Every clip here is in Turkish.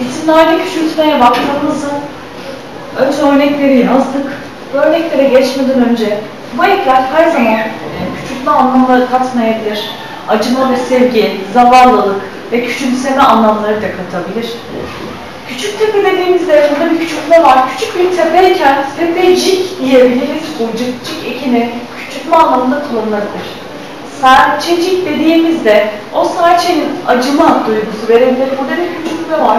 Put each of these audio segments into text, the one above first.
İsimlerde küçültmeye baktığımızda önce örnekleri yazdık. Örneklere geçmeden önce bu ekler her zaman e, küçültme anlamları katmayabilir. Acıma ve sevgi, zavallılık ve küçümseme anlamları da katabilir. Küçük tepe dediğimizde burada bir küçültme var. Küçük bir tepeyken tepecik diyebiliriz. Bu cık ekini küçültme anlamında kullanılabilir. Serçecik dediğimizde o serçenin acıma duygusu verebilir. Burada bir küçültme var.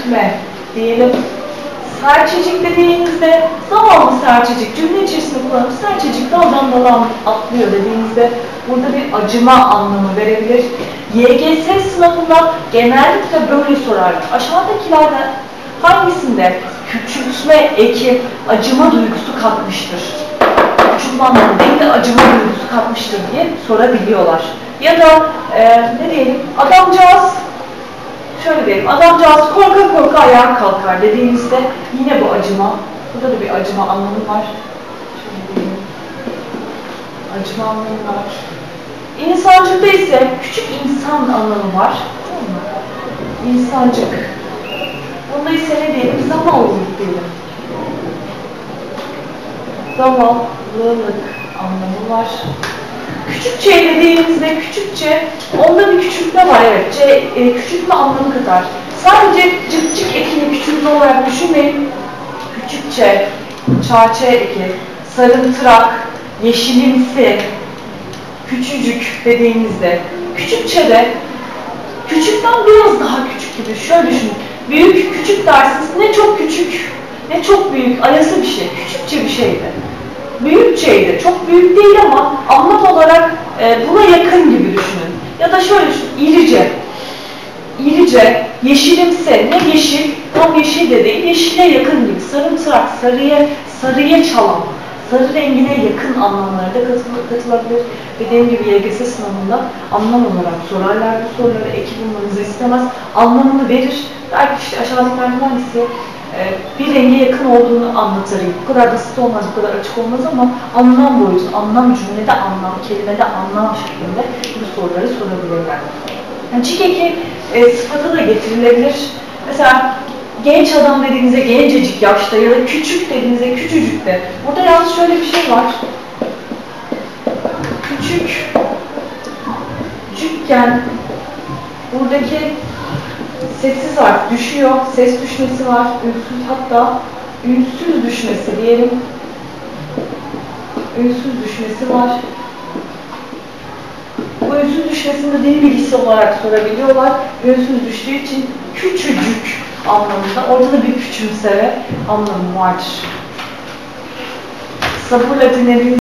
Küçültme diyelim. Serçecik dediğimizde zavallı serçecik cümle içerisinde kullanıp serçecik daldan dala atlıyor dediğimizde burada bir acıma anlamı verebilir. YGS sınavında genellikle böyle sorarlar. Aşağıdakilerden hangisinde küçültme eki acıma duygusu katmıştır? Küçültme anlamı değil de acıma duygusu katmıştır diye sorabiliyorlar. Ya da e, ne diyelim adamcağız şöyle diyelim, adamcağız korka korka ayağa kalkar dediğimizde yine bu acıma, burada da bir acıma anlamı var. Acıma anlamı var. İnsancıkta ise küçük insan anlamı var. İnsancık. Bunda ise ne diyelim? Zavallılık diyelim. Zavallılık anlamı var. Küçükçe dediğimizde küçükçe, küçültme var evet. C, e, küçültme anlamı kadar. Sadece cık cık ekini küçültme olarak düşünmeyin. Küçükçe, çarçe eki, sarımtırak, yeşilimsi, küçücük dediğimizde. Küçükçe de küçükten biraz daha küçük gibi. Şöyle düşünün. Büyük, küçük dersiniz. Ne çok küçük, ne çok büyük, ayası bir şey. Küçükçe bir şeydi büyükçeydi. Çok büyük değil ama anlam olarak e, buna yakın gibi düşünün. Ya da şöyle düşünün, irice. İrice, yeşilimse, ne yeşil, tam yeşil de değil, yeşile yakın gibi. Sarımtırak, sarıya, sarıya çalan, sarı rengine yakın anlamları da katılabilir. Dediğim gibi YGS sınavında anlam olarak sorarlar bu soruları, ekip bulmanızı istemez. Anlamını verir. Belki işte aşağıdakilerden hangisi bir renge yakın olduğunu anlatır. Bu kadar basit olmaz, bu kadar açık olmaz ama anlam boyutu, anlam cümlede anlam, kelimede anlam şeklinde bu soruları sorabilirler. Yani çikeki e, sıfatı da getirilebilir. Mesela genç adam dediğinizde gencecik yaşta ya da küçük dediğinizde küçücük de. Burada yalnız şöyle bir şey var. Küçük, küçükken buradaki sessiz harf düşüyor, ses düşmesi var, ünsüz hatta ünsüz düşmesi diyelim. Ünsüz düşmesi var. Bu ünsüz düşmesini dil bilgisi olarak sorabiliyorlar. Ünsüz düştüğü için küçücük anlamında. Orada da bir küçümseme anlamı vardır. Sabır latinlerin